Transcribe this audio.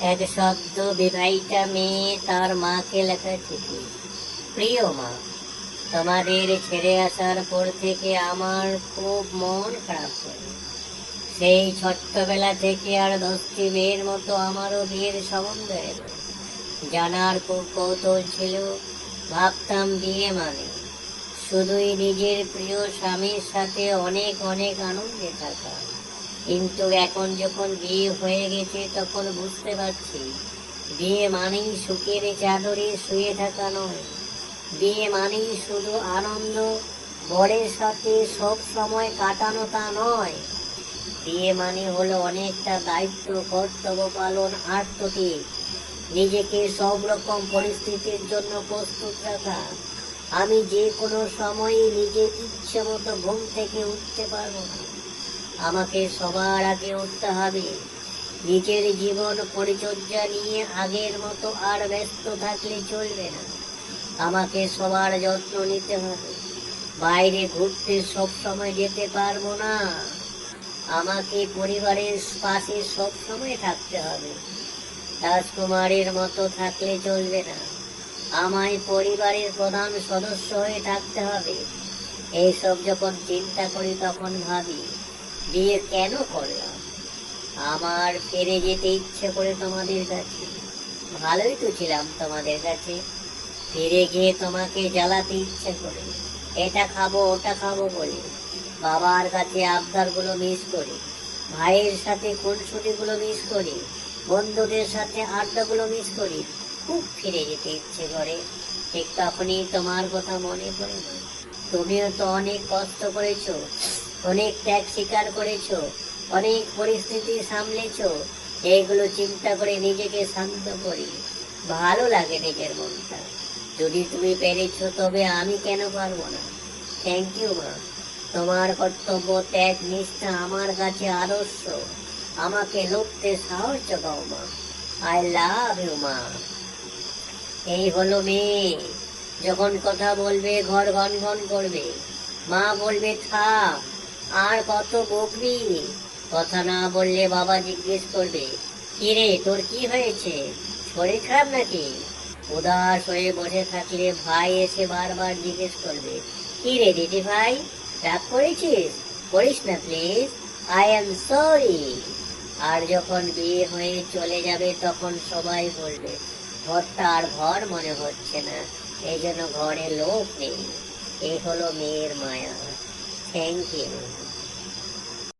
এক সদ্য বিবাহিতা মেয়ে তার মাকে লেখা চিঠি। প্রিয় মা, তোমাদের ছেড়ে আসার পর থেকে আমার খুব মন খারাপ করে। সেই ছোট্টবেলা থেকে আর দশটি মেয়ের মতো আমারও বিয়ের সম্বন্ধ এলো। জানার খুব কৌতূহল ছিল, ভাবতাম বিয়ে মানে। শুধুই নিজের প্রিয় স্বামীর সাথে অনেক অনেক আনন্দে থাকা কিন্তু এখন যখন বিয়ে হয়ে গেছে, তখন বুঝতে পারছি, বিয়ে মানেই সুখের চাদরে শুয়ে থাকা নয়। বিয়ে মানেই শুধু আনন্দ, বরের সাথে সব সময় কাটানো তা নয়। বিয়ে মানে হলো অনেকটা দায়িত্ব, কর্তব্য পালন আত্মটিক নিজেকে সব রকম পরিস্থিতির জন্য প্রস্তুত রাখা। আমি যে কোনো সময়ে নিজের ইচ্ছে মতো ঘুম থেকে উঠতে পারব না। আমাকে সবার আগে উঠতে হবে। নিজের জীবন পরিচর্যা নিয়ে আগের মতো আর ব্যস্ত থাকলে চলবে না। আমাকে সবার যত্ন নিতে হবে। বাইরে ঘুরতে সব সময় যেতে পারব না। আমাকে পরিবারের পাশে সব সময় থাকতে হবে। রাজকুমারের মতো থাকলে চলবে না। আমায় পরিবারের প্রধান সদস্য হয়ে থাকতে হবে। এইসব যখন চিন্তা করি তখন ভাবি বিয়ে কেন করলাম? আমার ফিরে যেতে ইচ্ছে করে তোমাদের কাছে। ভালোই তো ছিলাম তোমাদের কাছে। ফিরে গিয়ে তোমাকে জ্বালাতে ইচ্ছে করে। এটা খাব, ওটা খাব বলে বাবার কাছে আবদারগুলো মিস করি, ভাইয়ের সাথে গুলো মিস করি, বন্ধুদের সাথে আড্ডাগুলো মিস করি খুব ফিরে যেতে ইচ্ছে করে। ঠিক তখনই তোমার কথা মনে পড়ে না। তুমিও তো অনেক কষ্ট করেছ। অনেক ত্যাগ স্বীকার করেছ, অনেক পরিস্থিতি সামলেছো এইগুলো চিন্তা করে নিজেকে শান্ত করি। ভালো লাগে নিজের মনটা। যদি তুমি পেরেছ, তবে আমি কেন পারব না? থ্যাংক ইউ মা। তোমার কর্তব্য, ত্যাগ, নিষ্ঠা আমার কাছে আদর্শ। আমাকে লড়তে সাহস যোগাও মা। আই লাভ ইউ মা। এই হলো মেয়ে। যখন কথা বলবে, ঘর ঘন ঘন করবে। মা বলবে থাম আর কত বকবি কথা না বললে বাবা জিজ্ঞেস করবে, কিরে, তোর কি হয়েছে? শরীর খারাপ নাকি? উদাস হয়ে বসে থাকলে ভাই এসে বারবার জিজ্ঞেস করবে কি রে দিদি ভাই, রাগ করেছিস? করিস না প্লিজ আই এম সরি আর যখন বিয়ে হয়ে চলে যাবে তখন সবাই বলবে ঘরটা আর ঘর মনে হচ্ছে না এই জন্য ঘরে লোক নেই এই হলো মেয়ের মায়া। Thank you